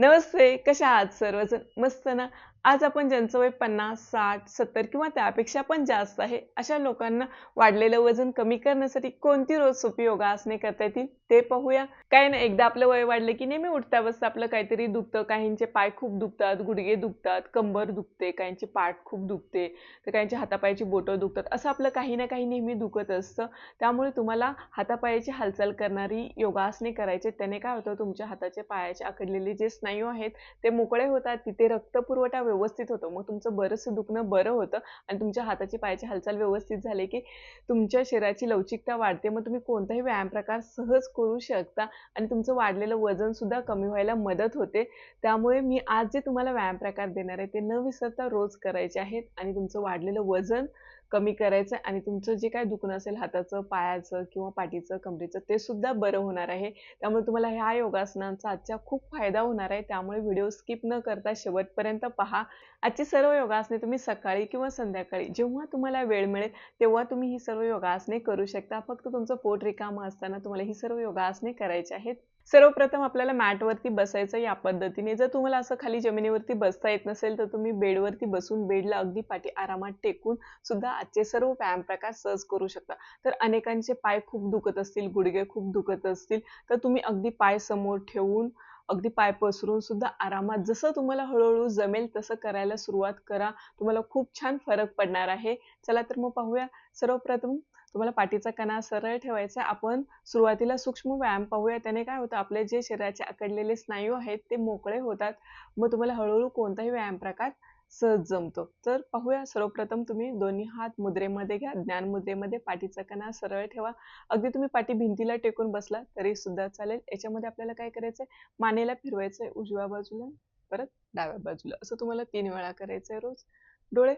नमस्ते कशा आहात सर्वजण? मस्त ना? आज आपण ज्यांचं वय पन्नास साठ सत्तर किंवा त्यापेक्षा पण जास्त आहे अशा लोकांना वाढलेलं वजन कमी करण्यासाठी कोणती रोज सोपी योगासने करता येतील ते पाहूया. काय ना एकदा आपलं वय वाढलं की नेहमी उठता बसता आपलं काहीतरी दुखतं. काहींचे पाय खूप दुखतात गुडघे दुखतात कंबर दुखते काहींचे पाठ खूप दुखते तर काहींच्या हातापायाची बोटं दुखतात. असं आपलं काही ना काही नेहमी दुखत असतं. त्यामुळे तुम्हाला हातापायाची हालचाल करणारी योगासने करायचे. त्याने काय होतं तुमच्या हाताचे पायाचे आकडलेले जे स्नायू आहेत ते मोकळे होतात. तिथे रक्तपुरवठा व्यवस्थित होतो. मग तुमचं बरंचसं दुखणं बरं होतं आणि तुमच्या हाताची पायाची हालचाल व्यवस्थित झाली की तुमच्या शरीराची लवचिकता वाढते. मग तुम्ही कोणताही व्यायाम प्रकार सहज करू शकता आणि तुमचं वाढलेलं वजन सुद्धा कमी व्हायला मदत होते. त्यामुळे मी आज जे तुम्हाला व्यायाम प्रकार देणार आहे ते न विसरता रोज करायचे आहेत आणि तुमचं वाढलेलं वजन कमी करायचं आणि तुमचं जे काय दुखणं असेल हाताचं पायाचं किंवा पाठीचं कमरेचं ते सुद्धा बरं होणार आहे. त्यामुळे तुम्हाला ह्या योगासनांचा आजच्या खूप फायदा होणार आहे. त्यामुळे व्हिडिओ स्किप न करता शेवटपर्यंत पहा. आजची सर्व योगासने तुम्ही सकाळी किंवा संध्याकाळी जेव्हा तुम्हाला वेळ मिळेल तेव्हा तुम्ही ही सर्व योगासने करू शकता. फक्त तुमचं पोट रिकामं असताना तुम्हाला ही सर्व योगासने करायची आहेत. सर्वप्रथम आपल्याला मॅटवरती बसायचं या पद्धतीने. जर तुम्हाला असं खाली जमिनीवरती बसता येत नसेल तर तुम्ही बेडवरती बसून बेडला अगदी पाठी आरामात टेकून सुद्धा आजचे सर्व व्यायाम प्रकार सहज करू शकता. तर अनेकांचे पाय खूप दुखत असतील गुडघे खूप दुखत असतील तर तुम्ही अगदी पाय समोर ठेवून अगदी पाय पसरून सुद्धा आरामात जसं तुम्हाला हळूहळू जमेल तसं करायला सुरुवात करा. तुम्हाला खूप छान फरक पडणार आहे. चला तर मग पाहूया. सर्वप्रथम तुम्हाला पाठीचा कणा सरळ ठेवायचा आपण सुरुवातीला सूक्ष्म व्यायाम पाहूया. त्याने काय होतं? आपले जे शरीराचे आकडलेले स्नायू आहेत ते मोकळे होतात. मग तुम्हाला हळूहळू कोणताही व्यायाम प्रकार सहज जमतो. तर पाहूया. सर्वप्रथम तुम्ही दोन्ही हात मुद्रेमध्ये घ्या. ज्ञान मुद्रेमध्ये पाठीचा कणा सरळ ठेवा. अगदी तुम्ही पाठी भिंतीला टेकून बसला तरी सुद्धा चालेल. याच्यामध्ये आपल्याला काय करायचंय? मानेला फिरवायचंय उजव्या बाजूला परत डाव्या बाजूला. असं तुम्हाला तीन वेळा करायचंय रोज. डोळे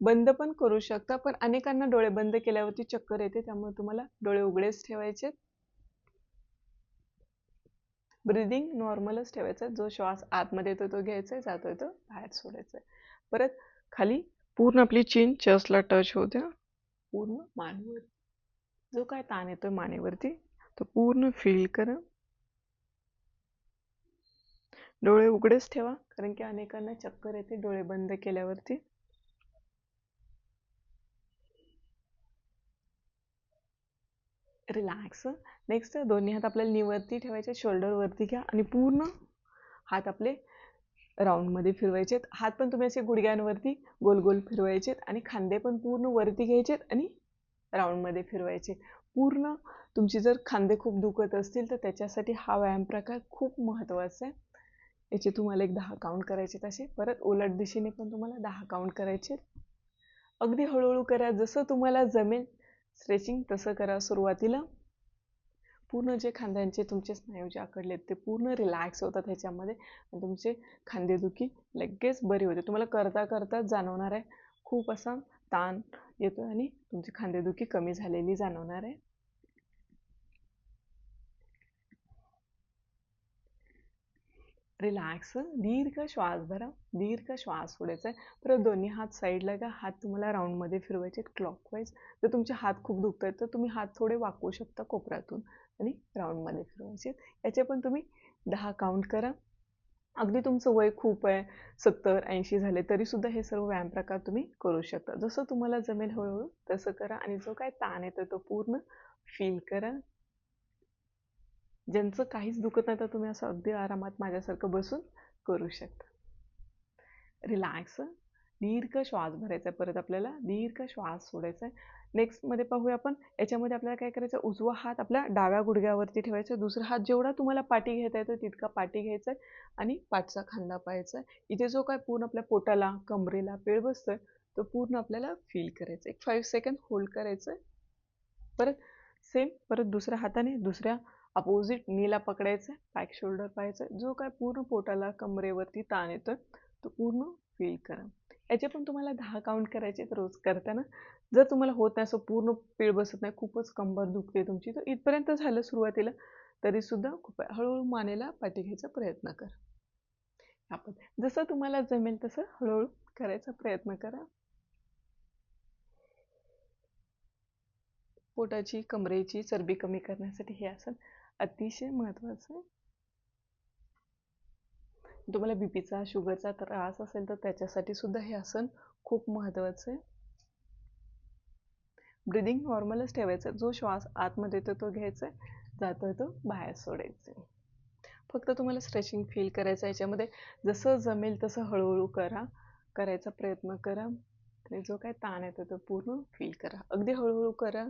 बंद पण करू शकता पण अनेकांना डोळे बंद केल्यावरती चक्कर येते त्यामुळे तुम्हाला डोळे उघडेच ठेवायचे ब्रिदिंग नॉर्मलच ठेवायचा जो श्वास आतमध्ये येतो तो घ्यायचा आहे जातोय तो बाहेर सोडायचा परत खाली पूर्ण आपली चीन चेस्टला टच होऊ द्या पूर्ण मानेवर. जो काय ताण येतोय मानेवरती तो पूर्ण फील करा. डोळे उघडेच ठेवा कारण की अनेकांना चक्कर येते डोळे बंद केल्यावरती. रिलॅक्स नेक्स्ट दोन्ही हात आपल्याला निवरती ठेवायचे शोल्डर वरती घ्या आणि पूर्ण हात आपले राऊंडमध्ये फिरवायचेत. हात पण तुम्ही असे गुडघ्यांवरती गोल गोल फिरवायचेत आणि खांदे पण पूर्ण वरती घ्यायचेत आणि राऊंडमध्ये फिरवायचे पूर्ण तुमची जर खांदे खूप दुखत असतील तर त्याच्यासाठी हा व्यायाम प्रकार खूप महत्त्वाचा आहे. याचे तुम्हाला एक दहा काउंट करायचे तसे परत उलट दिशेने पण तुम्हाला दहा काउंट करायचे अगदी हळूहळू करा. जसं तुम्हाला जमेल स्ट्रेचिंग तसं करा सुरुवातीला. पूर्ण जे खांद्यांचे तुमचे स्नायू जे आकडले ते पूर्ण रिलॅक्स होतात ह्याच्यामध्ये. आणि तुमचे खांदेदुखी लगेच बरी होते तुम्हाला करता करता जाणवणार आहे खूप असा ताण येतो आणि तुमची खांदेदुखी कमी झालेली जाणवणार आहे. रिलॅक्स दीर्घ श्वास भरा दीर्घ श्वास सोडायचा आहे परत दोन्ही हात साईडला का हात तुम्हाला राऊंडमध्ये फिरवायचे क्लॉकवाईज जर तुमचे हात खूप दुखत आहेत तर तुम्ही हात थोडे वाकवू शकता कोपऱ्यातून आणि राऊंडमध्ये फिरवायचे याचे पण तुम्ही दहा काउंट करा. अगदी तुमचं वय खूप आहे सत्तर ऐंशी झाले तरीसुद्धा हे सर्व व्यायाम प्रकार तुम्ही करू शकता. जसं तुम्हाला जमेल हळूहळू तसं करा. आणि जो काय ताण येतो तो पूर्ण फील करा. ज्यांचं काहीच दुखत नाही तर तुम्ही असं अगदी आरामात माझ्यासारखं बसून करू शकता. रिलॅक्स दीर्घ श्वास भरायचा आहे. परत आपल्याला दीर्घ श्वास सोडायचा आहे. नेक्स्टमध्ये पाहूया आपण. याच्यामध्ये आपल्याला काय करायचं? उजवा हात आपल्या डाव्या गुडघ्यावरती ठेवायचा दुसरा हात जेवढा तुम्हाला पाठी घेता येतो तितका पाठी घ्यायचा आहे. आणि पाठचा खांदा पाहायचा आहे. इथे जो काय पूर्ण आपल्या पोटाला कमरेला पेळ बसतोय तो पूर्ण आपल्याला फील करायचा एक फाईव्ह सेकंड होल्ड करायचं आहे. परत सेम परत दुसऱ्या हाताने दुसऱ्या अपोजिट नीला पकडायचं बॅक शोल्डर पाहायचं. जो काय पूर्ण पोटाला कमरेवरती ताण येतोय तो पूर्ण फील करा. याचे पण तुम्हाला दहा काउंट करायचे तर रोज करताना. जर तुम्हाला होत नाही असं पूर्ण पीळ बसत नाही खूपच कंबर दुखते तुमची तर इथपर्यंत झालं सुरुवातीला तरी सुद्धा खूप हळूहळू मानेला पाठी घ्यायचा प्रयत्न कर. आपण जसं तुम्हाला जमेल तसं हळूहळू करायचा प्रयत्न करा. पोटाची कमरेची चरबी कमी करण्यासाठी हे आसन. अतिशय महत्त्वाचं आहे. तुम्हाला बीपीचा शुगरचा त्रास असेल तर त्याच्यासाठी सुद्धा हे आसन खूप महत्त्वाचं आहे. ब्रिदिंग नॉर्मलच ठेवायचं. जो श्वास आतमध्ये येतो तो घ्यायचा जातो तो बाहेर सोडायचा फक्त तुम्हाला स्ट्रेचिंग फील करायचं याच्यामध्ये जसं जमेल तसं हळूहळू करा. करायचा प्रयत्न करा. आणि जो काय ताण येतो तो पूर्ण फील करा. अगदी हळूहळू करा.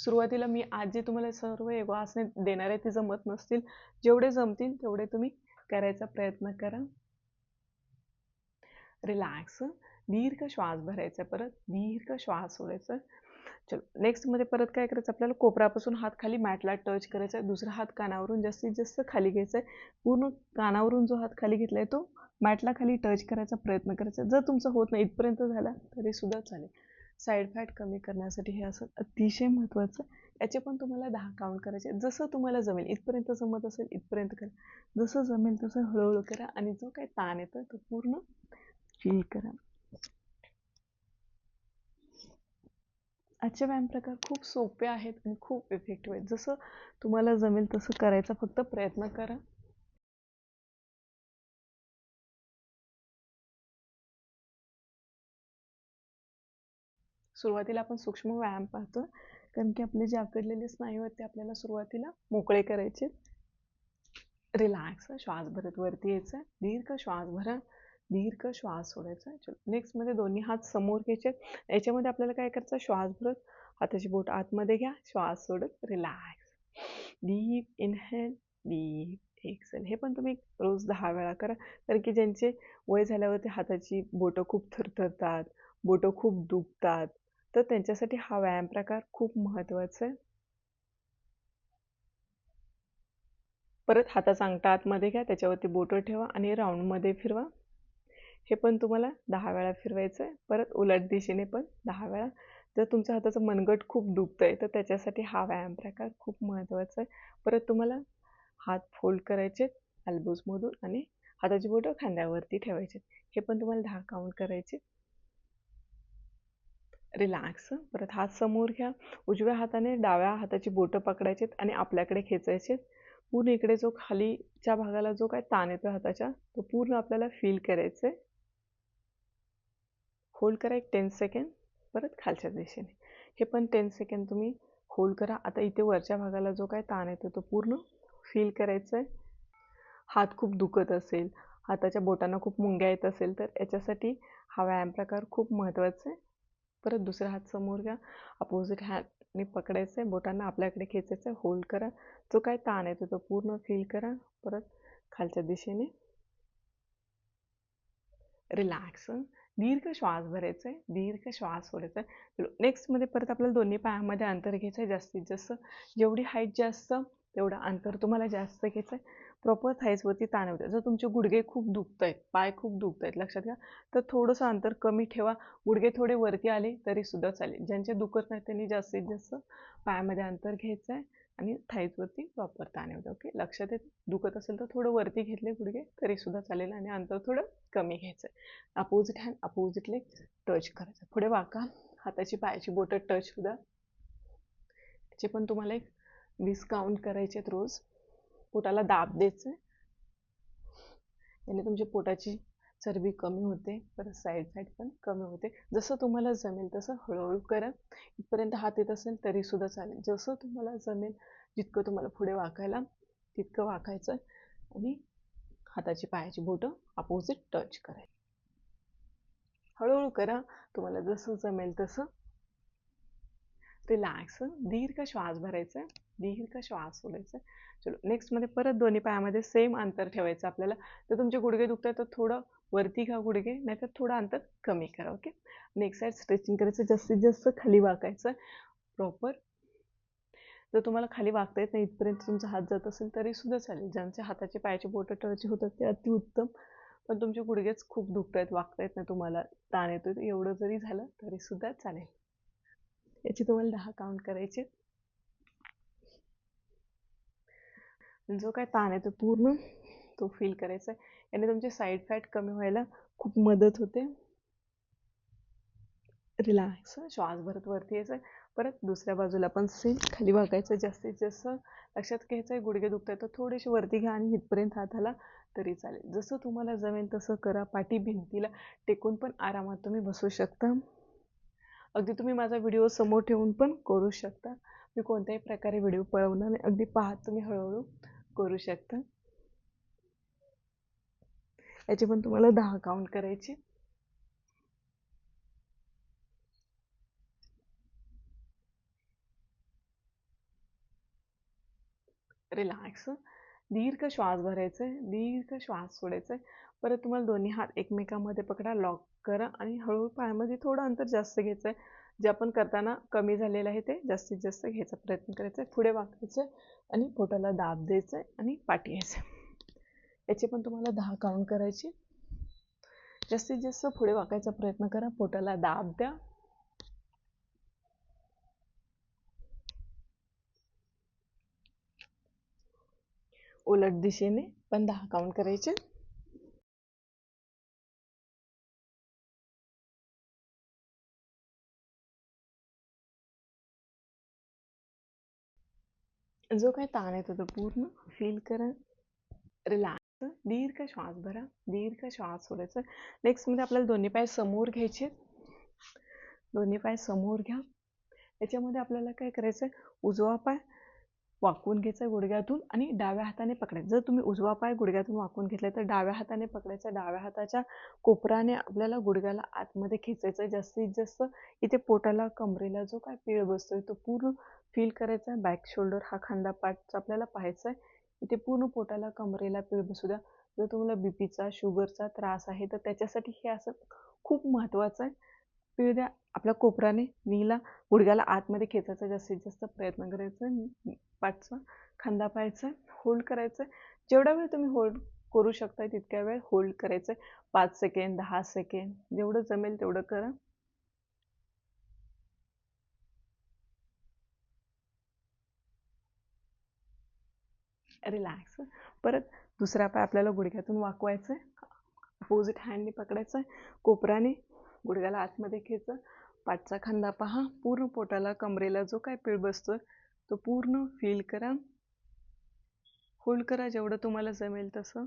सुरुवातीला मी आज जे तुम्हाला सर्व योगासने देणार आहे ते जमत नसतील. जेवढे जमतील तेवढे तुम्ही करायचा प्रयत्न करा. रिलॅक्स दीर्घ श्वास भरायचा परत. दीर्घ श्वास सोडायचा. चलो नेक्स्टमध्ये परत काय करायचं? आपल्याला कोपरापासून हात खाली मॅटला टच करायचा आहे. दुसरा हात कानावरून जास्तीत जास्त खाली घ्यायचा आहे. पूर्ण कानावरून जो हात खाली घेतला तो मॅटला खाली टच करायचा प्रयत्न करायचा. जर तुमचं होत नाही इथपर्यंत झाला तरी सुद्धा चालेल. साईड फॅट कमी करण्यासाठी हे असं अतिशय महत्त्वाचं याचे पण तुम्हाला दहा काउंट करायचे जसं तुम्हाला जमेल इथपर्यंत जमत असेल इथपर्यंत करा. जसं जमेल तसं हळूहळू करा आणि जो काही ताण येतो तो पूर्ण फील करा. आजचे व्यायाम प्रकार खूप सोपे आहेत आणि खूप इफेक्टिव्ह आहेत. जसं तुम्हाला जमेल तसं करायचा फक्त प्रयत्न करा. सुरुवातीला आपण सूक्ष्म व्यायाम पाहतो. कारण की आपले जे आकडलेले स्नायू आहेत ते आपल्याला सुरुवातीला मोकळे करायचे. रिलॅक्स श्वास भरत वरती यायचं. दीर्घ श्वास भरा. दीर्घ श्वास सोडायचा. नेक्स्ट नेक्स्टमध्ये दोन्ही हात समोर घ्यायचे. याच्यामध्ये आपल्याला काय करायचं? श्वास भरत हाताची बोट आतमध्ये घ्या. श्वास सोडत relax. Deep inhale deep exhale हे पण तुम्ही रोज दहा वेळा करा. कारण की ज्यांचे वय झाल्यावरती हाताची बोटं खूप थरथरतात बोटं खूप दुखतात तर त्यांच्यासाठी हा व्यायाम प्रकार खूप महत्त्वाचा आहे. परत हाताचा अंगठा आतमध्ये घ्या त्याच्यावरती बोटं ठेवा आणि राऊंडमध्ये फिरवा. हे पण तुम्हाला दहा वेळा फिरवायचं आहे. परत उलट दिशेने पण दहा वेळा. जर तुमच्या हाताचं मनगट खूप दुखतं आहे तर त्याच्यासाठी हा व्यायाम प्रकार खूप महत्त्वाचा आहे. परत तुम्हाला हात फोल्ड करायचे अल्बोजमधून आणि हाताची बोटं खांद्यावरती ठेवायचे. हे पण तुम्हाला दहा काउंट करायचे. रिलॅक्स परत हात समोर घ्या. उजव्या हाताने डाव्या हाताची बोटं पकडायचेत आणि आपल्याकडे खेचायचे पूर्ण इकडे जो खालीच्या भागाला जो काय ताण येतो हाताच्या तो पूर्ण आपल्याला फील करायचं आहे होल्ड करा एक टेन सेकंड परत खालच्या दिशेने. हे पण टेन सेकंड तुम्ही होल्ड करा. आता इथे वरच्या भागाला जो काय ताण येतो तो पूर्ण फील करायचा आहे हात खूप दुखत असेल हाताच्या बोटांना खूप मुंग्या येत असेल तर याच्यासाठी हा व्यायाम प्रकार खूप महत्त्वाचा आहे. परत दुसरा हात समोर घ्या. अपोजिट हॅन्डने पकडायचं आहे बोटांना आपल्याकडे खेचायचं आहे होल्ड करा. जो काय ताण येतो तो पूर्ण फील करा. परत खालच्या दिशेने. रिलॅक्स दीर्घ श्वास भरायचा आहे दीर्घ श्वास सोडायचा आहे नेक्स्टमध्ये परत आपल्याला दोन्ही पायामध्ये अंतर घ्यायचं आहे जास्तीत जास्त. जेवढी हाईट जास्त तेवढं अंतर तुम्हाला जास्त घ्यायचं आहे प्रॉपर थाईजवरती ताण होते जर तुमचे गुडघे खूप दुखत आहेत पाय खूप दुखत आहेत लक्षात घ्या. तर थोडंसं अंतर कमी ठेवा. गुडघे थोडे वरती आले तरीसुद्धा चालेल. ज्यांचे दुखत नाही त्यांनी जास्तीत जास्त पायामध्ये अंतर घ्यायचं आहे आणि थाईजवरती प्रॉपर ताण होतं ओके लक्षात येत? दुखत असेल तर थोडं वरती घेतले गुडघे तरीसुद्धा चालेल आणि अंतर थोडं कमी घ्यायचं आहे opposite hand opposite leg touch करायचं. पुढे वाका. हाताची पायाची बोटं टच होता त्याचे पण तुम्हाला एक वीस काउंट करायचे आहेत रोज. पोटाला दाब द्यायचं याने तुमच्या पोटाची चरबी कमी होते परत साईड फॅट पण कमी होते. जसं तुम्हाला जमेल तसं हळूहळू करा. इथपर्यंत हात येत असेल तरीसुद्धा चालेल. जसं तुम्हाला जमेल जितकं तुम्हाला पुढे वाकायला तितकं वाकायचं आणि हाताची पायाची बोटं अपोजिट टच करायची. हळूहळू करा. तुम्हाला जसं जमेल तसं. रिलॅक्स. दीर्घ श्वास भरायचा. दीर्घ श्वास सोडायचा? चलो नेक्स्टमध्ये परत दोन्ही पायामध्ये सेम अंतर ठेवायचं आपल्याला. तर तुमचे गुडघे दुखतात तर थोडं वरती घ्या गुडघे नाहीतर थोडं अंतर कमी करा ओके नेक्स्ट साईड स्ट्रेचिंग करायचं जास्तीत जास्त खाली वाकायचं. प्रॉपर जर तुम्हाला खाली वागता येत नाही इथपर्यंत तुमचा हात जात असेल तरी सुद्धा चालेल. ज्यांचे हाताचे पायाचे बोटं टच होतात ते अतिउत्तम पण तुमचे गुडघेच खूप दुखत आहेत वागता येत नाही तुम्हाला ताण येतो एवढं जरी झालं तरी सुद्धा चालेल. याची तुम्हाला दहा काउंट करायचे. जो काय ताण आहे तो पूर्ण तो फील करायचा आहे. याने तुमचे साईड फॅट कमी व्हायला खूप मदत होते. रिलॅक्स श्वास भरत वरती यायचं परत दुसऱ्या बाजूला पण सेम खाली वागायचं जास्तीत जास्त. लक्षात घ्यायचं आहे गुडघे दुखत आहे तर थोडेसे वरती घ्या आणि इथपर्यंत हाताला तरी चालेल. जसं तुम्हाला जमेल तसं करा. पाठी भिंतीला टेकून पण आरामात तुम्ही बसू शकता. अगदी तुम्ही माझा व्हिडिओ समोर ठेवून पण करू शकता. मी कोणत्याही प्रकारे व्हिडिओ पळवणार नाही. अगदी पाहत तुम्ही हळूहळू. करू शकता. याचे पण तुम्हाला दहा काउंट करायचे. रिलॅक्स दीर्घ श्वास भरायचा आहे दीर्घ श्वास सोडायचा आहे परत तुम्हाला दोन्ही हात एकमेकांमध्ये पकडा लॉक करा आणि हळूहळू पायामध्ये थोडं अंतर जास्त घ्यायचं आहे जे आपण करताना कमी झालेलं आहे ते जास्तीत जास्त घ्यायचा प्रयत्न करायचा आहे पुढे वाकायचं आहे आणि पोटाला दाब द्यायचं आहे आणि पाठी यायचं याचे पण तुम्हाला दहा काउंट करायचे जास्तीत जास्त पुढे वाकायचा प्रयत्न करा पोटाला दाब द्या. उलट दिशेने पण दहा काउंट करायचे. जो काय ताण येतो तो पूर्ण फील करा रिलॅक्स दीर्घ श्वास भरा दीर्घ श्वास सोडायचा. नेक्स्टमध्ये आपल्याला दोन्ही पाय समोर घ्यायचे. दोन्ही पाय समोर घ्या. याच्यामध्ये आपल्याला काय करायचं आहे उजवा पाय वाकून घ्यायचा गुडघ्यातून आणि डाव्या हाताने पकडायचं. जर तुम्ही उजवा पाय गुडघ्यातून वाकून घेतला तर डाव्या हाताने पकडायचा. डाव्या हाताच्या कोपराने आपल्याला गुडघ्याला आतमध्ये खेचायचं जास्तीत जास्त इथे पोटाला कमरेला जो काय पीळ बसतोय तो पूर्ण फील करायचा आहे बॅक शोल्डर हा खांदा पाठचा आपल्याला पाहायचा आहे इथे पूर्ण पोटाला कमरेला पीळ बसू द्या. जर तुम्हाला बी पीचा शुगरचा त्रास आहे तर त्याच्यासाठी हे असं खूप महत्त्वाचं आहे. पीळ द्या. आपल्या कोपराने नीला गुडघ्याला आतमध्ये खेचायचा जास्तीत जास्त प्रयत्न करायचा. पाठचा खांदा पाहायचा. होल्ड करायचं जेवढा वेळ तुम्ही होल्ड करू शकता तितक्या वेळ होल्ड करायचं आहे पाच सेकंड दहा सेकंड जेवढं जमेल तेवढं करा. रिलॅक्स परत दुसरा पाय आपल्याला गुडघ्यातून वाकवायचं आहे अपोजिट हँडने पकडायचं आहे कोपराने गुडघ्याला आतमध्ये घ्यायचं. पाठचा खांदा पहा. पूर्ण पोटाला कमरेला जो काय पीळ बसतोय तो पूर्ण फील करा. होल्ड करा. जेवढं तुम्हाला जमेल तसं.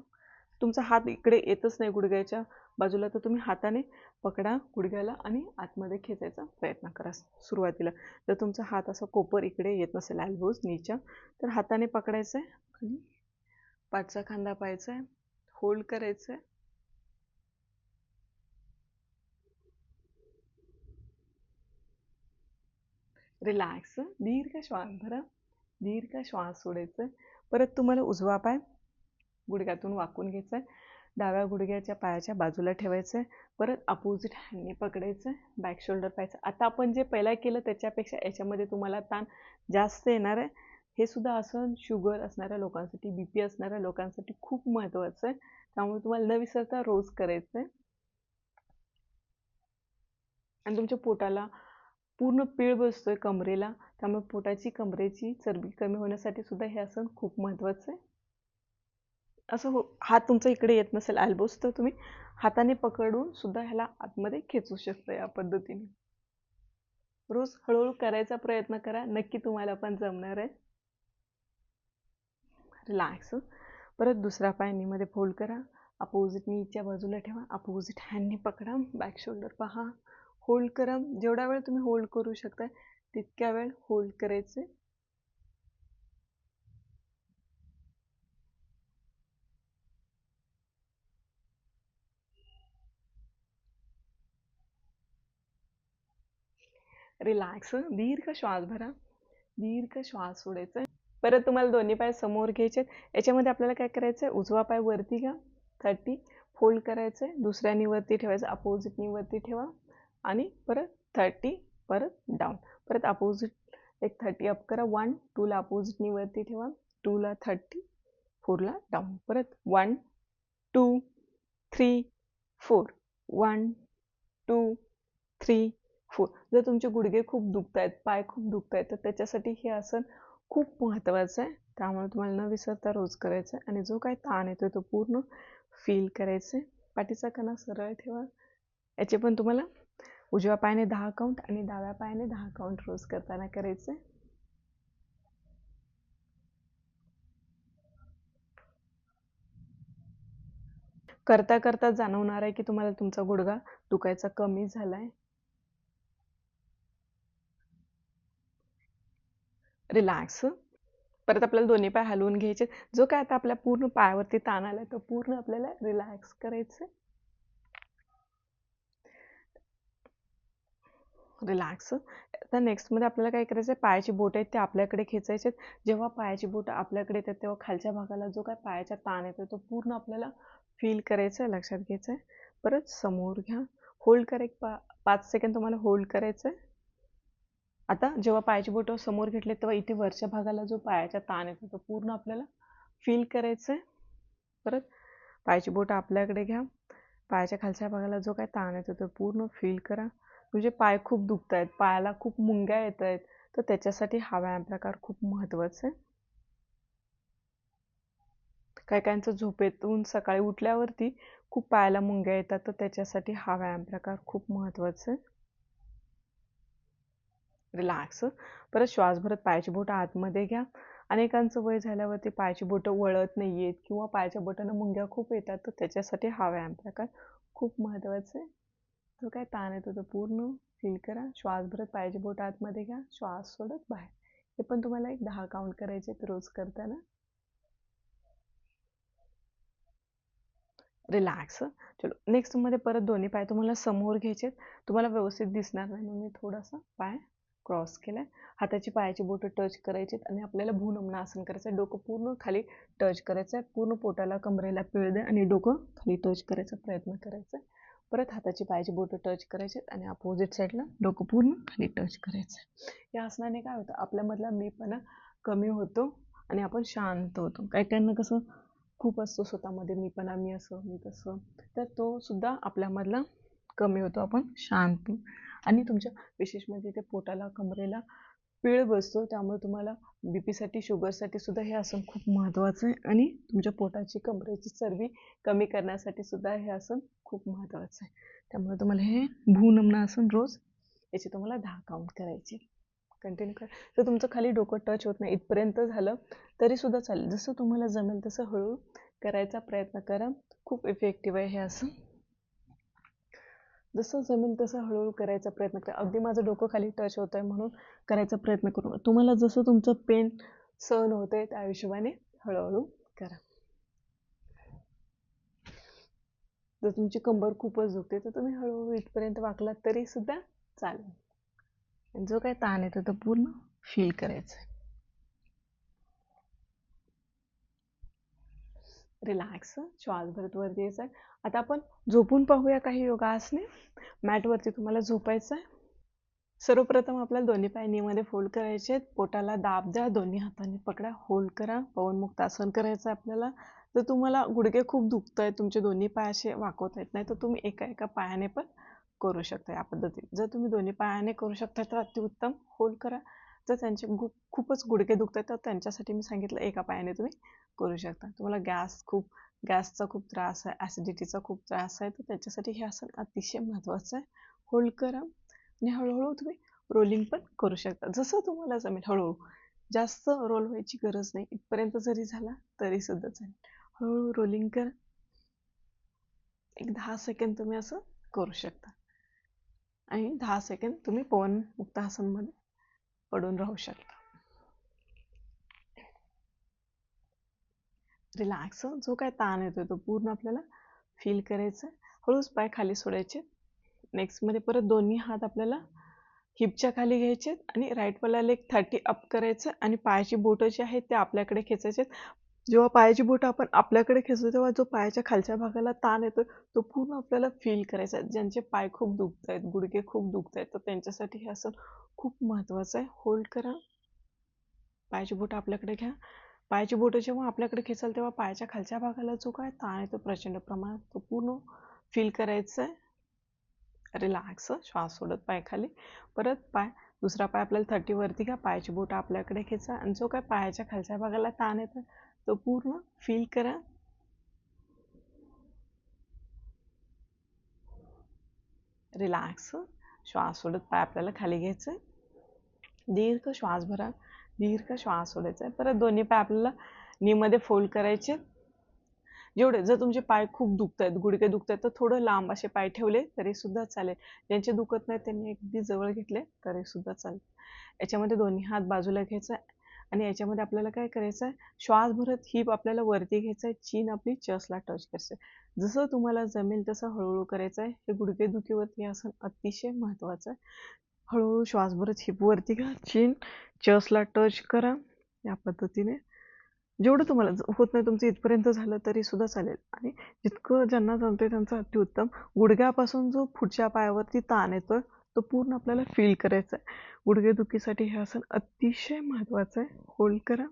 तुमचा हात इकडे येतच नाही गुडघ्याच्या बाजूला तर तुम्ही हाताने पकडा गुडघ्याला आणि आतमध्ये खेचायचा प्रयत्न करा. सुरुवातीला. जर तुमचा हात असा कोपर इकडे येत नसेल ॲल्बोज नीच्या तर हाताने पकडायचं आहे खाली. पाठचा खांदा पाहायचा आहे होल्ड करायचं आहे रिलॅक्स दीर्घ श्वास भरा दीर्घ श्वास सोडायचं परत तुम्हाला उजवा पाय गुडघ्यातून वाकून घ्यायचा आहे डाव्या गुडघ्याच्या पायाच्या बाजूला ठेवायचं आहे परत अपोजिट हँडने पकडायचं आहे बॅक शोल्डर पाहायचं. आता आपण जे पहिला केलं त्याच्यापेक्षा याच्यामध्ये तुम्हाला ताण जास्त येणार आहे हे सुद्धा असं शुगर असणाऱ्या लोकांसाठी बी पी असणाऱ्या लोकांसाठी खूप महत्त्वाचं आहे. त्यामुळे तुम्हाला न विसरता रोज करायचं आहे. आणि तुमच्या पोटाला पूर्ण पीळ बसतोय कमरेला त्यामुळे पोटाची कमरेची चरबी कमी होण्यासाठी सुद्धा हे आसन खूप महत्त्वाचं आहे. असं हो हात तुमचा इकडे येत नसेल ॲल्बोज तर तुम्ही हाताने पकडून सुद्धा ह्याला आतमध्ये खेचू शकता या पद्धतीने. रोज हळूहळू करायचा प्रयत्न करा नक्की तुम्हाला पण जमणार आहे. रिलॅक्स परत दुसरा पाय नीमध्ये फोल्ड करा. अपोजिट नीच्या बाजूला ठेवा. अपोजिट हँडने पकडा. बॅक शोल्डर पहा. होल्ड करा. जेवढा वेळ तुम्ही होल्ड करू शकता तितक्या वेळ होल्ड करायचे. रिलॅक्स दीर्घ श्वास भरा. दीर्घ श्वास सोडायचा. परत तुम्हाला दोन्ही पाय समोर घ्यायचे याच्यामध्ये आपल्याला काय करायचं आहे उजवा पाय वरती घ्या थर्टी फोल्ड करायचं आहे दुसऱ्यानी वरती ठेवायचं अपोजिटनी वरती ठेवा आणि परत थर्टी परत डाऊन परत अपोजिट एक थर्टी अप करा. वन टूला अपोजिटनी वरती ठेवा. टूला थर्टी फोरला डाऊन परत one two three four one two three four जर तुमचे गुडघे खूप दुखत आहेत पाय खूप दुखत आहेत तर त्याच्यासाठी हे आसन खूप महत्त्वाचं आहे. त्यामुळे तुम्हाला न विसरता रोज करायचं आहे आणि जो काही ताण येतो तो पूर्ण फील करायचं आहे. पाठीचा कणा सरळ ठेवा. याचे पण तुम्हाला उजव्या पायाने दहा काउंट आणि डाव्या पायाने दहा काउंट रोज करताना करायचं आहे. करता करता जाणवणार आहे की तुम्हाला तुमचा गुडघा दुखायचा कमी झालाय. रिलॅक्स परत आपल्याला दोन्ही पाय हलवून घ्यायचे. जो काय आता आपल्या पूर्ण पायावरती ताण आलाय तो पूर्ण आपल्याला रिलॅक्स करायचं रिलॅक्स आता नेक्स्टमध्ये आपल्याला काय करायचं आहे पायाची बोट आहेत ते आपल्याकडे खेचायचे जेव्हा पायाची बोट आपल्याकडे येतात तेव्हा खालच्या भागाला जो काय पायाचा ताण येतो तो पूर्ण आपल्याला फील करायचा आहे लक्षात घ्यायचं आहे परत समोर घ्या. होल्ड करा एक पा पाच सेकंड तुम्हाला होल्ड करायचं आहे आता जेव्हा पायाची बोटं समोर घेतले तेव्हा इथे वरच्या भागाला जो पायाचा ताण येतो तो पूर्ण आपल्याला फील करायचं आहे परत पायाची बोटं आपल्याकडे घ्या. पायाच्या खालच्या भागाला जो काय ताण येतो तो पूर्ण फील करा. तुझे पाय खूप दुखत आहेत पायाला खूप मुंग्या येत आहेत तर त्याच्यासाठी हा व्यायाम प्रकार खूप महत्त्वाचा आहे. काही काहींचं झोपेतून सकाळी उठल्यावरती खूप पायाला मुंग्या येतात तर त्याच्यासाठी हा व्यायाम प्रकार खूप महत्त्वाचा आहे. रिलॅक्स परत श्वास भरत पायाची बोटं आतमध्ये घ्या. अनेकांचं वय झाल्यावरती पायाची बोटं वळत नाही आहेत किंवा पायाच्या बोटांना मुंग्या खूप येतात तर त्याच्यासाठी हा व्यायाम प्रकार खूप महत्त्वाचा आहे. जो काय ताण येतो तो पूर्ण फील करा. श्वास भरत पायाची बोटं आतमध्ये घ्या. श्वास सोडत बाहेर. हे पण तुम्हाला एक दहा काउंट करायचे रोज करताना. रिलॅक्स चलो नेक्स्टमध्ये परत दोन्ही पाय तुम्हाला समोर घ्यायचे तुम्हाला व्यवस्थित दिसणार नाही म्हणून मी थोडासा पाय क्रॉस केलाय हाताची पायाची बोटं टच करायची आणि आपल्याला भूनमना आसन करायचं. आहे डोकं पूर्ण खाली टच करायचं. आहे पूर्ण पोटाला कमरेला पिळ द्या आणि डोकं खाली टच करायचा प्रयत्न करायचा. आहे परत हाताची पायाची बोटं टच करायची आणि अपोजिट साईडला डोकं पूर्ण खाली टच करायचं. या आसनाने काय होतं? आपल्यामधला मीपणा कमी होतो आणि आपण शांत होतो. काही काहींना कसं खूप असतो स्वतःमध्ये मी पण मी असं मी तसं. तर तो सुद्धा आपल्यामधला कमी होतो. आपण शांत आणि तुमच्या विशेष म्हणजे ते पोटाला कमरेला पीळ बसतो त्यामुळे तुम्हाला बी पीसाठी शुगरसाठी सुद्धा हे आसन खूप महत्त्वाचं आहे आणि तुमच्या पोटाची कमरेची चरबी कमी करण्यासाठी सुद्धा हे आसन खूप महत्त्वाचं आहे. त्यामुळे तुम्हाला हे भूनमना आसन रोज याचे तुम्हाला दहा काउंट करायचे कंटिन्यू कर. जर तुमचं खाली डोकं टच होत नाही इथपर्यंत झालं तरी सुद्धा चालेल. जसं तुम्हाला जमेल तसं हळू करायचा प्रयत्न करा. खूप इफेक्टिव्ह आहे हे असं जसं जमेल तसं हळूहळू करायचा प्रयत्न करा. अगदी माझं डोकं खाली टच होत आहे म्हणून करायचा प्रयत्न करू तुम्हाला जसं तुमचं पेन सहन होत आहे त्या हिशोबाने हळूहळू करा. जर तुमची कंबर खूपच दुखते तर तुम्ही हळूहळू इथपर्यंत वाकलात तरी सुद्धा चालेल जो काय ताण येतो तो पूर्ण फील करायचा आहे. रिलॅक्स श्वास भरत वरती यायचा आहे. आता आपण झोपून पाहूया काही योगासने. मॅटवरती तुम्हाला झोपायचं आहे सर्वप्रथम आपल्याला दोन्ही पाय नीमध्ये फोल्ड करायचे आहेत. पोटाला दाब द्या. दोन्ही हाताने पकडा. होल्ड करा. पवनमुक्त आसन करायचं आहे आपल्याला. जर तुम्हाला गुडघे खूप दुखत आहेत तुमचे दोन्ही पाय असे वाकवत आहेत नाही तर तुम्ही एका एका पायाने पण करू शकता या पद्धतीने. जर तुम्ही दोन्ही पायाने करू शकता तर अतिउत्तम. होल्ड करा. तर त्यांचे गु खूपच गुडघे दुखत आहेत तर त्यांच्यासाठी मी सांगितलं एका पायाने तुम्ही करू शकता. तुम्हाला गॅस खूप गॅसचा खूप त्रास आहे ॲसिडिटीचा खूप त्रास आहे. तर त्याच्यासाठी हे आसन अतिशय महत्त्वाचं आहे. होल्ड करा. आणि हळूहळू तुम्ही रोलिंग पण करू शकता. जसं तुम्हाला जमेल हळूहळू. जास्त रोल व्हायची गरज नाही. इथपर्यंत जरी झाला तरी सुद्धा चालेल. हळूहळू रोलिंग करा. एक दहा सेकंड तुम्ही असं करू शकता. आणि दहा सेकंड तुम्ही पवन मुक्तासनमध्ये पडून राहू शकता. रिलॅक्स जो काय ताण येतोय तो पूर्ण आपल्याला फील करायचा. हळूच पाय खाली सोडायचे. नेक्स्टमध्ये परत दोन्ही हात आपल्याला हिपच्या खाली घ्यायचे आणि राईट पायाला एक थर्टी अप करायचं आणि पायाची बोटं जी आहेत ते आपल्याकडे खेचायचे जेव्हा पायाची बोटं आपण आपल्याकडे खेचतो तेव्हा जो पायाच्या खालच्या भागाला ताण येतो तो पूर्ण आपल्याला फील करायचा आहे. ज्यांचे पाय खूप दुखत आहेत गुडघे खूप दुखत आहेत तर त्यांच्यासाठी हे असं खूप महत्त्वाचं आहे. होल्ड करा. पायाची बोटं आपल्याकडे घ्या. पायाची बोटं जेव्हा आपल्याकडे खेचाल तेव्हा पायाच्या खालच्या भागाला जो काय ताण येतो प्रचंड प्रमाणात तो पूर्ण फील करायचा आहे. रिलॅक्स हो, श्वास सोडत पाय खाली परत पाय दुसरा पाय आपल्याला थर्टी वरती घ्या. पायाची बोटं आपल्याकडे खेचा. आणि जो काय पायाच्या खालच्या भागाला ताण येतो तो पूर्ण फील करा. रिलॅक्स श्वास सोडत पाय आपल्याला खाली घ्यायचं दीर्घ श्वास भरा. दीर्घ श्वास सोडायचा आहे. परत दोन्ही पाय आपल्याला नीमध्ये फोल्ड करायचे. जेवढे जर तुमचे पाय खूप दुखतायत गुडघे आहेत तर थोडं लांब असे पाय ठेवले तरी सुद्धा चालेल. ज्यांचे दुखत नाही त्यांनी अगदी जवळ घेतले तरी सुद्धा चालेल. याच्यामध्ये दोन्ही हात बाजूला घ्यायचा. आहे आणि याच्यामध्ये आपल्याला काय करायचं आहे श्वास भरत हिप आपल्याला वरती घ्यायचं आहे चीन आपली चसला टच करायचं आहे जसं तुम्हाला जमेल तसं हळूहळू करायचं आहे हे गुडघेदुखीवरती आसन अतिशय महत्त्वाचं आहे. हळूहळू श्वास भरत हिप वरती घ्या. चीन चसला टच करा या पद्धतीने. जेवढं तुम्हाला होत नाही तुमचं इथपर्यंत झालं तरी सुद्धा चालेल. आणि जितकं ज्यांना जमतंय त्यांचं अतिउत्तम गुडघ्यापासून जो पुढच्या पायावरती ताण येतोय तो पूर्ण आपल्याला फील करायचा आहे गुडघेदुखीसाठी हे आसन अतिशय महत्त्वाचं आहे. होल्ड करा.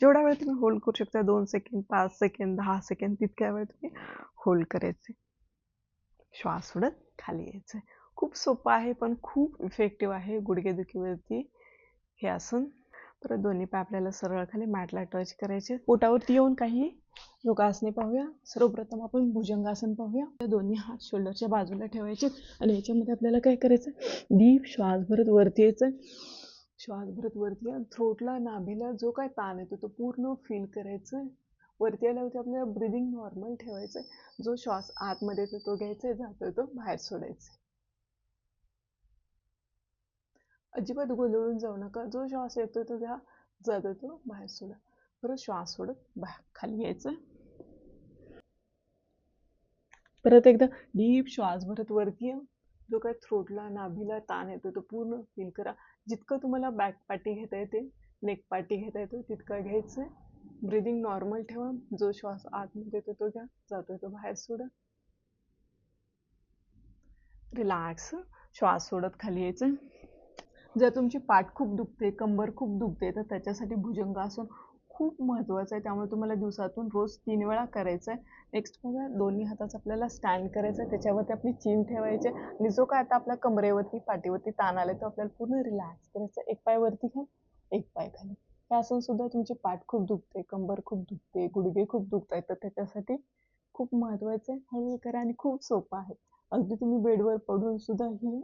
जेवढा वेळ तुम्ही होल्ड करू शकता दोन सेकंद पाच सेकंद दहा सेकंद तितक्या वेळ तुम्ही होल्ड करायचे श्वास सोडत खाली यायचं खूप सोपं आहे पण खूप इफेक्टिव्ह आहे गुडघेदुखीवरती हे आसन परत दोन्ही पाय आपल्याला सरळ खाली मॅटला टच करायचे. पोटावरती येऊन काही योगासने पाहूया. सर्वप्रथम आपण भुजंगासन पाहूया. त्या दोन्ही हात शोल्डरच्या बाजूला ठेवायचे आणि याच्यामध्ये आपल्याला काय करायचं डीप श्वास भरत वरती यायचं श्वास भरत वरती थ्रोटला नाभीला जो काय ताण येतो तो पूर्ण फील करायचं वरती आल्यावरती आपल्याला ब्रिदिंग नॉर्मल ठेवायचं जो श्वास आतमध्ये येतो तो घ्यायचा आहे तो बाहेर सोडायचा अजिबात गोंधळून जाऊ नका. जो श्वास येतो तो घ्या. जातो तो बाहेर सोडा. परत श्वास सोडत बाहेर खाली यायचं. परत एकदा डीप श्वास भरत वरती जो काय थ्रोटला नाभीला ताण येतो तो पूर्ण फील करा. जितकं तुम्हाला बॅक पाटी घेता येते नेक पार्टी घेता येतो तितकं घ्यायचं ब्रिदिंग नॉर्मल ठेवा. जो श्वास आतमध्ये येतो तो घ्या. जातोय तो बाहेर सोडा. रिलॅक्स श्वास सोडत खाली यायचं. जर तुमची पाठ खूप दुखते कंबर खूप दुखते तर त्याच्यासाठी भुजंगासन खूप महत्त्वाचं आहे. त्यामुळे तुम्हाला दिवसातून रोज तीन वेळा करायचं आहे नेक्स्ट बघा दोन्ही हाताचं आपल्याला स्टँड करायचं आहे त्याच्यावरती आपली चीन ठेवायची आहे आणि जो काय आता आपल्या कमरेवरती पाठीवरती ताण आला तो आपल्याला पूर्ण रिलॅक्स करायचा आहे. एक पाय वरती घ्या एक पाय खाली. हे असून सुद्धा तुमची पाठ खूप दुखते कंबर खूप दुखते गुडघे खूप दुखत आहेत तर त्याच्यासाठी खूप महत्त्वाचं आहे. हळूहळू करा आणि खूप सोपं आहे. अगदी तुम्ही बेडवर पडून सुद्धा हे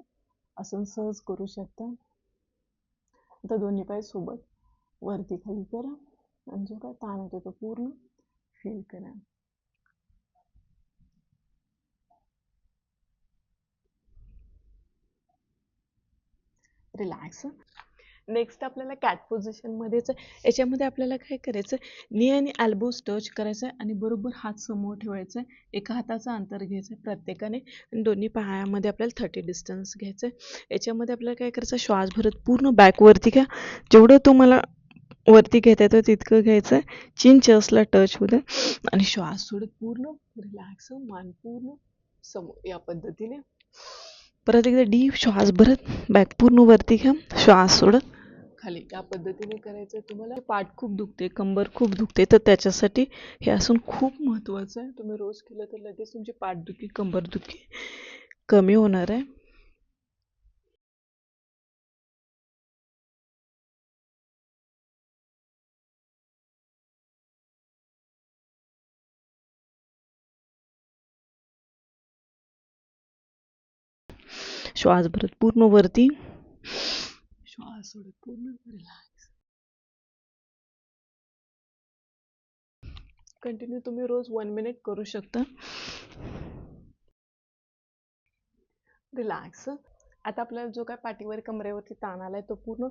आसन सहज करू शकता. आता दोन्ही पाय सोबत. वरती खाली करा आणि जो काय ताण होतो तो पूर्ण फील करा. रिलॅक्स नेक्स्ट आपल्याला कॅट पोझिशनमध्येच आहे. याच्यामध्ये आपल्याला काय करायचं नी आणि एल्बोज टच करायचं आहे आणि बरोबर हात समोर ठेवायचा आहे एका हाताचं अंतर घ्यायचं आहे प्रत्येकाने. आणि दोन्ही पायामध्ये आपल्याला थर्टी डिस्टन्स घ्यायचं आहे याच्यामध्ये आपल्याला काय करायचं श्वास भरत पूर्ण बॅकवरती घ्या. जेवढं तुम्हाला वरती घेता येतं तितकं घ्यायचं आहे चिन चस्टला टच होतं. आणि श्वास सोडत पूर्ण रिलॅक्स मान पूर्ण समोर या पद्धतीने. परत एकदा डीप श्वास भरत बॅक पूर्ण वरती घ्या. श्वास सोडत. खाली. या पद्धतीने करायचं तुम्हाला पाठ खूप दुखते कंबर खूप दुखते तर त्याच्यासाठी हे असून खूप महत्त्वाचं आहे. तुम्ही रोज केलं तर लगेच तुमची पाठदुखी कंबरदुखी कमी होणार आहे. श्वास भरत पूर्ण वरती. श्वास सोडत पूर्ण रिलॅक्स कंटिन्यू तुम्ही रोज वन मिनिट करू शकता रिलॅक्स आता आपल्याला जो काय पाठीवर कमरेवरती ताण आलाय तो पूर्ण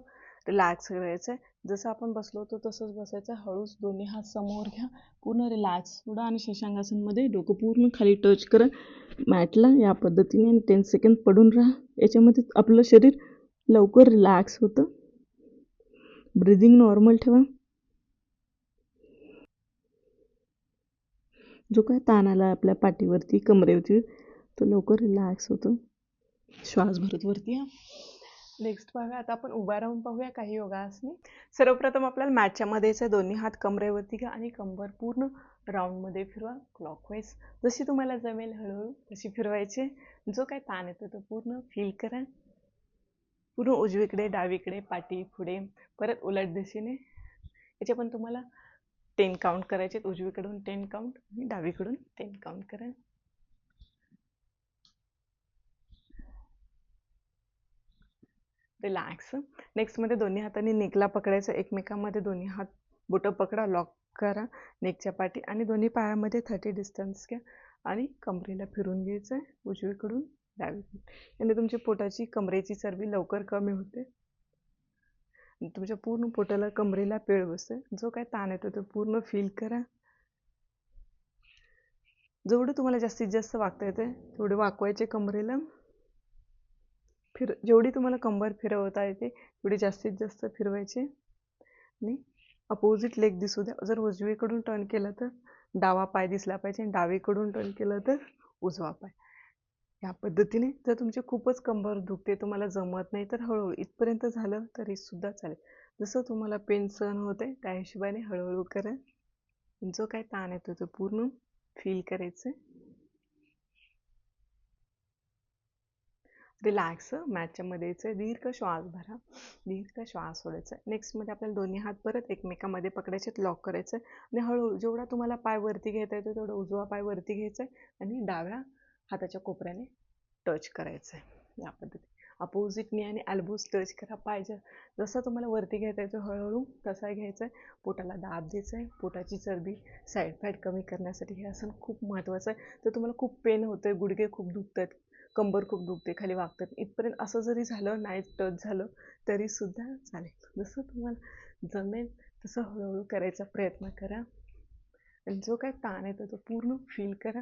रिलॅक्स करायचा आहे जसं आपण बसलो होतो तसंच बसायचं हळूच दोन्ही हात समोर घ्या पूर्ण रिलॅक्स सोडा आणि शशांकासनमध्ये डोकं पूर्ण खाली टच करा मॅटला या पद्धतीने आणि टेन सेकंद पडून राहा याच्यामध्ये आपलं शरीर लवकर रिलॅक्स होतं. ब्रिदिंग नॉर्मल ठेवा. जो काय ताण आला आपल्या पाठीवरती कमरेवरती तो लवकर रिलॅक्स होतो. श्वास भरत वरती नेक्स्ट पाहूया आता आपण उभा राहून पाहूया काही योगासने. सर्वप्रथम आपल्याला मॅचच्या मध्ये दोन्ही हात कमरेवरती घ्या आणि कंबर पूर्ण राऊंडमध्ये फिरवा क्लॉकवाईज जशी तुम्हाला जमेल हळूहळू तशी फिरवायचे. जो काय ताण येतो तो पूर्ण फील करा. पूर्ण उजवीकडे डावीकडे पाठी पुढे परत उलट दिशेने. याचे पण तुम्हाला टेन काउंट करायचे उजवीकडून टेन काउंट आणि डावीकडून टेन काउंट करा. रिलॅक्स नेक्स्टमध्ये दोन्ही हाताने नेकला पकडायचं. एकमेकांमध्ये दोन्ही हात बोटं पकडा लॉक करा. नेकच्या पाठी आणि दोन्ही पायामध्ये थर्टी डिस्टन्स घ्या आणि कमरेला फिरून घ्यायचं आहे उजवीकडून डावीकडून याने तुमची पोटाची कमरेची चरबी लवकर कमी होते. तुमच्या पूर्ण पोटाला कमरेला पेळ बसते. जो काय ताण येतो तो पूर्ण फील करा. जेवढं तुम्हाला जास्तीत जास्त वागता येते तेवढे वाकवायचे कमरेला. फिर जेवढी तुम्हाला कंबर फिरवता येते तेवढी जास्तीत जास्त फिरवायचे. आणि अपोजिट लेग दिसू द्या. जर उजवीकडून टर्न केलं तर डावा पाय दिसला पाहिजे आणि डावीकडून टर्न केलं तर उजवा पाय. या पद्धतीने जर तुमची खूपच कंबर दुखते तुम्हाला जमत नाही तर हळूहळू इथपर्यंत झालं तरी सुद्धा चालेल. जसं तुम्हाला पेन सहन होते त्या हिशोबाने हळूहळू करा. जो काय ताण येतो तो पूर्ण फील करायचं. रिलॅक्स मॅचच्या मध्ये यायचं. दीर्घ श्वास भरा. दीर्घ श्वास सोडायचा. नेक्स्टमध्ये आपल्याला दोन्ही हात परत एकमेकामध्ये पकडायचे लॉक करायचं. आणि हळूहळू जेवढा तुम्हाला पाय वरती घेता येतो तेवढा उजवा पाय वरती घ्यायचा. आहे आणि डाव्या हाताच्या कोपऱ्याने टच करायचं आहे या पद्धती अपोजिटनी आणि अल्बोज टच करा. पाहिजे जसं तुम्हाला वरती घ्यायचं येतो हळूहळू तसा घ्यायचा आहे पोटाला दाब द्यायचा आहे पोटाची चरबी साईड फॅट कमी करण्यासाठी हे आसन खूप महत्त्वाचं आहे. तर तुम्हाला खूप पेन होतं आहे गुडघे खूप दुखत आहेत कंबर खूप दुखते खाली वागतात. इथपर्यंत असं जरी झालं नाही टच झालं तरीसुद्धा चालेल. जसं तुम्हाला जमेल तसं हळूहळू करायचा प्रयत्न करा. आणि जो काय ताण येतो तो पूर्ण फील करा.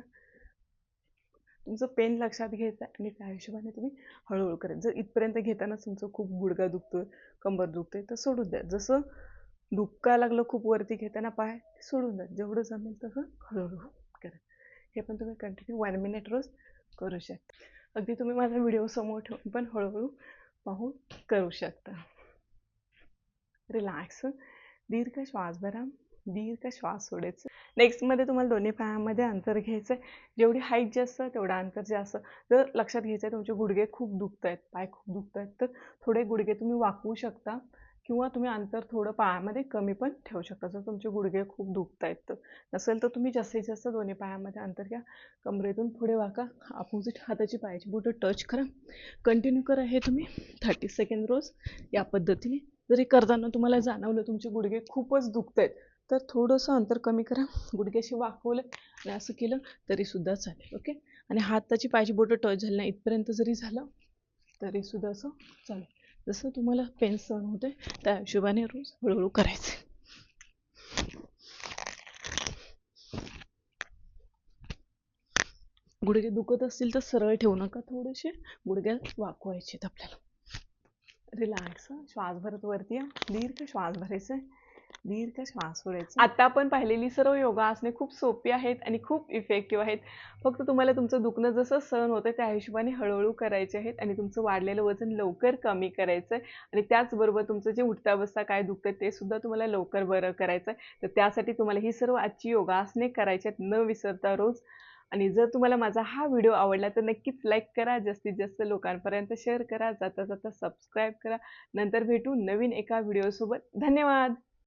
तुमचं पेन लक्षात घ्यायचं आणि त्या हिशोबाने तुम्ही हळूहळू करत जर इथपर्यंत घेतानाच तुमचं खूप गुडघा दुखतो कंबर दुखतोय तर सोडून द्या. जसं दुखा लागलं खूप वरती घेताना पाय सोडून द्या. जेवढं जमेल तसं हळूहळू करा. हे पण तुम्ही कंटिन्यू वन मिनिट रोज करू शकता. अगदी तुम्ही माझा व्हिडिओ समोर ठेवून पण हळूहळू पाहून करू शकता. रिलॅक्स दीर्घ श्वास भरा दीर्घ श्वास सोडायचं. नेक्स्टमध्ये तुम्हाला दोन्ही पायामध्ये अंतर घ्यायचं आहे जेवढी हाईट जास्त तेवढं अंतर जास्त. जर लक्षात घ्यायचं आहे तुमचे गुडघे खूप दुखत आहेत पाय खूप दुखत आहेत तर थोडे गुडघे तुम्ही वाकवू शकता किंवा तुम्ही अंतर थोडं पायामध्ये कमी पण ठेवू शकता. जर तुमचे गुडघे खूप दुखत आहेत तर नसेल तर तुम्ही जास्तीत जास्त दोन्ही पायामध्ये अंतर घ्या. कमरेतून पुढे वाका. अपोजिट हाताची पायाची बोटं टच करा. कंटिन्यू करा हे तुम्ही थर्टी सेकंड रोज या पद्धतीने. जरी करताना तुम्हाला जाणवलं तुमचे गुडघे खूपच दुखत आहेत तर थोडंसं अंतर कमी करा. गुडघ्याशी वाकवलं आणि असं केलं तरीसुद्धा चालेल ओके? आणि हाताची पायची बोटं टच झाली नाही इथपर्यंत जरी झालं तरीसुद्धा असं चालेल. जसं तुम्हाला पेन सहन होते त्या हिशोबाने रोज हळूहळू करायचे. गुडघे दुखत असतील तर सरळ ठेवू नका थोडेसे. गुडघ्या वाकवायचे आपल्याला. रिलॅक्स श्वास भरत वरती दीर्घ श्वास भरायचे दीर्घ श्वास सोडायचा आता आपण पाहिलेली सर्व योगासने खूप सोपी आहेत आणि खूप इफेक्टिव्ह आहेत. फक्त तुम्हाला तुमचं दुखणं जसं सहन होतं त्या हिशोबाने हळूहळू करायचे आहेत आणि तुमचं वाढलेलं वजन लवकर कमी करायचं आहे आणि त्याचबरोबर तुमचं जे उठता बसता काय दुखतं ते सुद्धा तुम्हाला लवकर बरं करायचं आहे तर त्यासाठी तुम्हाला ही सर्व आजची योगासने करायची आहेत. न विसरता रोज. आणि जर तुम्हाला माझा हा व्हिडिओ आवडला तर नक्कीच लाईक करा. जास्तीत जास्त लोकांपर्यंत शेअर करा. जाता जाता सबस्क्राईब करा. नंतर भेटू नवीन एका व्हिडिओसोबत. धन्यवाद!